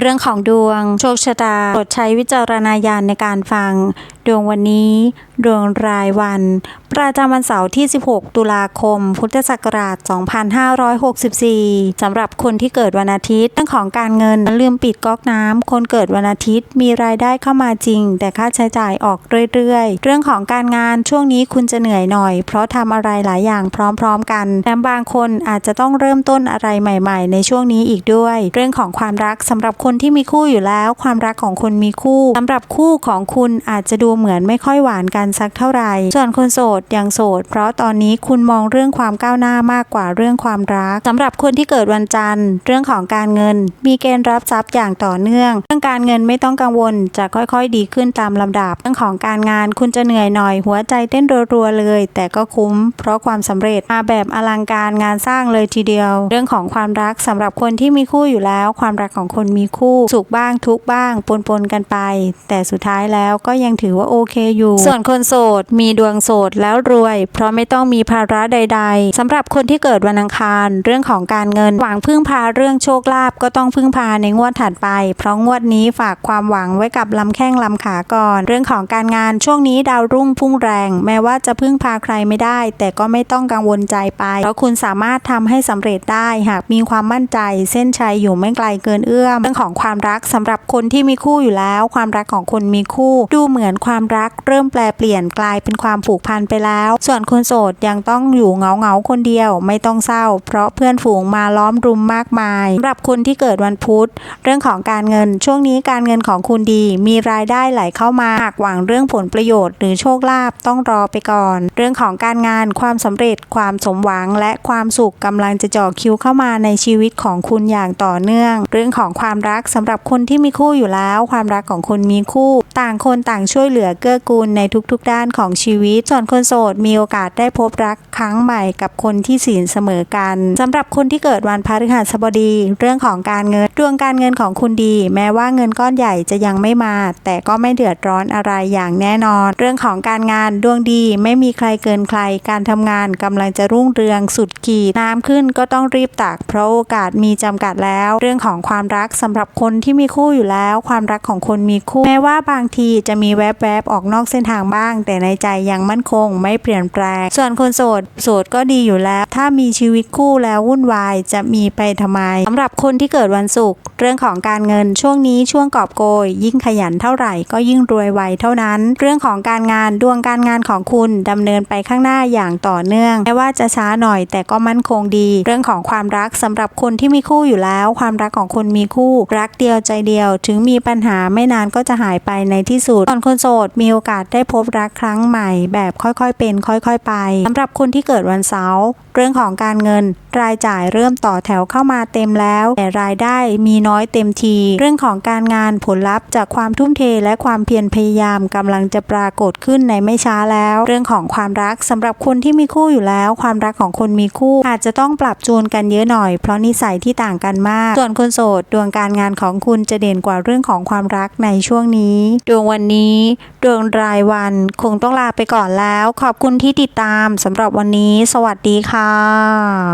เรื่องของดวง โชคชะตาโปรดใช้วิจารณญาณในการฟัง ดวงวันนี้ ดวงรายวัน ประจำวันเสาร์ที่ 16 ตุลาคม พุทธศักราช 2564 สำหรับคนที่เกิดวันอาทิตย์เรื่องของการเงินลืมปิดก๊อกน้ำคนเกิดวันอาทิตย์มีรายได้เข้ามาจริง แต่ค่าใช้จ่ายออกเรื่อยๆ เรื่องของการงานช่วงนี้คุณจะเหนื่อยหน่อย เพราะทำอะไรหลายอย่างพร้อมๆ กันแถมบางคนอาจจะต้องเริ่มต้นอะไรใหม่ ๆ ในช่วงนี้อีกด้วย เรื่องของความรักสำหรับคนที่มีคู่อยู่แล้ว ความรักของคนมีคู่สำหรับคู่ของคุณอาจจะดูเหมือนไม่ค่อยหวานกันสักเท่าไหร่ ส่วนคนโสดยังโสด เพราะตอนนี้คุณมองเรื่องความก้าวหน้ามากกว่าเรื่องความรักสำหรับคนที่เกิดวันจันทร์ เรื่องของการเงิน มีเกณฑ์รับทรัพย์อย่างต่อเนื่อง เรื่องการเงินไม่ต้องกังวลจะค่อยๆ ดีขึ้นตามลำดับ เรื่องของการงานคุณจะเหนื่อยหน่อยหัวใจเต้นรัวๆเลย แต่ก็คุ้ม เพราะความสำเร็จมาแบบอลังการงานสร้างเลยทีเดียว เรื่องของความรักสำหรับคนที่มีคู่อยู่แล้ว ความรักของคนมีคู่สุขบ้างทุกบ้างปนๆกันไป แต่สุดท้ายแล้วก็ยังถือว่าโอเคอยู่ ส่วนคนโสด มีดวงโสดแล้วรวย เพราะไม่ต้องมีภาระใด ๆสำหรับคนที่เกิดวันอังคาร เรื่องของการเงินหวังพึ่งพาเรื่องโชคลาภก็ต้องพึ่งพาในงวดถัดไป เพราะงวดนี้ฝากความหวังไว้กับลำแข้งลำขาก่อน เรื่องของการงานช่วงนี้ดาวรุ่งพุ่งแรง แม้ว่าจะพึ่งพาใครไม่ได้ แต่ก็ไม่ต้องกังวลใจไป เพราะคุณสามารถทำให้สำเร็จได้หากมีความมั่นใจ เส้นชัยอยู่ไม่ไกลเกินเอื้อมเรื่องของความรักสำหรับคนที่มีคู่อยู่แล้ว ความรักของคนมีคู่ ดูเหมือนความความรักเริ่มแปลเปลี่ยนกลายเป็นความผูกพันไปแล้ว ส่วนคนโสดยังต้องอยู่เงาเงาคนเดียวไม่ต้องเศร้า เพราะเพื่อนฝูงมาล้อมรุมมากมายสำหรับคนที่เกิดวันพุธ เรื่องของการเงินช่วงนี้การเงินของคุณดี มีรายได้ไหลเข้ามาหากหวังเรื่องผลประโยชน์ หรือโชคลาภต้องรอไปก่อน เรื่องของการงานความสำเร็จความสมหวังและความสุขกำลังจะจ่อคิวเข้ามาในชีวิตของคุณอย่างต่อเนื่อง เรื่องของความรักสำหรับคนที่มีคู่อยู่แล้ว ความรักของคนมีคู่ ต่างคนต่างช่วยเหลือเกื้อกูลในทุกๆด้านของชีวิต ส่วนคนโสดมีโอกาสได้พบรักครั้งใหม่กับคนที่ศีลเสมอกันสำหรับคนที่เกิดวันพฤหัสบดี เรื่องของการเงินดวงการเงินของคุณดี แม้ว่าเงินก้อนใหญ่จะยังไม่มา แต่ก็ไม่เดือดร้อนอะไรอย่างแน่นอน เรื่องของการงานดวงดีไม่มีใครเกินใคร การทำงานกำลังจะรุ่งเรืองสุดขีดน้ำขึ้นก็ต้องรีบตัก เพราะโอกาสมีจำกัดแล้ว เรื่องของความรักสำหรับคนที่มีคู่อยู่แล้ว ความรักของคนมีคู่ แม้ว่าบางทีจะมีแวบๆออกนอกเส้นทางบ้าง แต่ในใจยังมั่นคงไม่เปลี่ยนแปลง ส่วนคนโสด โสดก็ดีอยู่แล้ว ถ้ามีชีวิตคู่แล้ววุ่นวายจะมีไปทำไมสำหรับคนที่เกิดวันศุกร์เรื่องของการเงินช่วงนี้ช่วงกอบโกย ยิ่งขยันเท่าไหร่ก็ยิ่งรวยไวเท่านั้น เรื่องของการงานดวงการงานของคุณดำเนินไปข้างหน้าอย่างต่อเนื่องแม้ว่าจะช้าหน่อยแต่ก็มั่นคงดี เรื่องของความรักสำหรับคนที่มีคู่อยู่แล้ว ความรักของคนมีคู่ รักเดียวใจเดียว ถึงมีปัญหาไม่นานก็จะหายไปในที่สุดส่วนคนโสดดมีโอกาสได้พบรักครั้งใหม่ แบบค่อยๆเป็น ค่อยๆไปสำหรับคนที่เกิดวันเสาร์เรื่องของการเงิน รายจ่ายเริ่มต่อแถวเข้ามาเต็มแล้ว แต่รายได้มีน้อยเต็มที เรื่องของการงานผลลัพธ์จากความทุ่มเทและความเพียรพยายามกำลังจะปรากฏขึ้นในไม่ช้าแล้ว เรื่องของความรักสำหรับคนที่มีคู่อยู่แล้ว ความรักของคนมีคู่ อาจจะต้องปรับจูนกันเยอะหน่อย เพราะนิสัยที่ต่างกันมาก ส่วนคนโสดดวงการงานของคุณจะเด่นกว่าเรื่องของความรักในช่วงนี้ ดวงวันนี้ดวงรายวันคงต้องลาไปก่อนแล้ว ขอบคุณที่ติดตามสำหรับวันนี้ สวัสดีค่ะ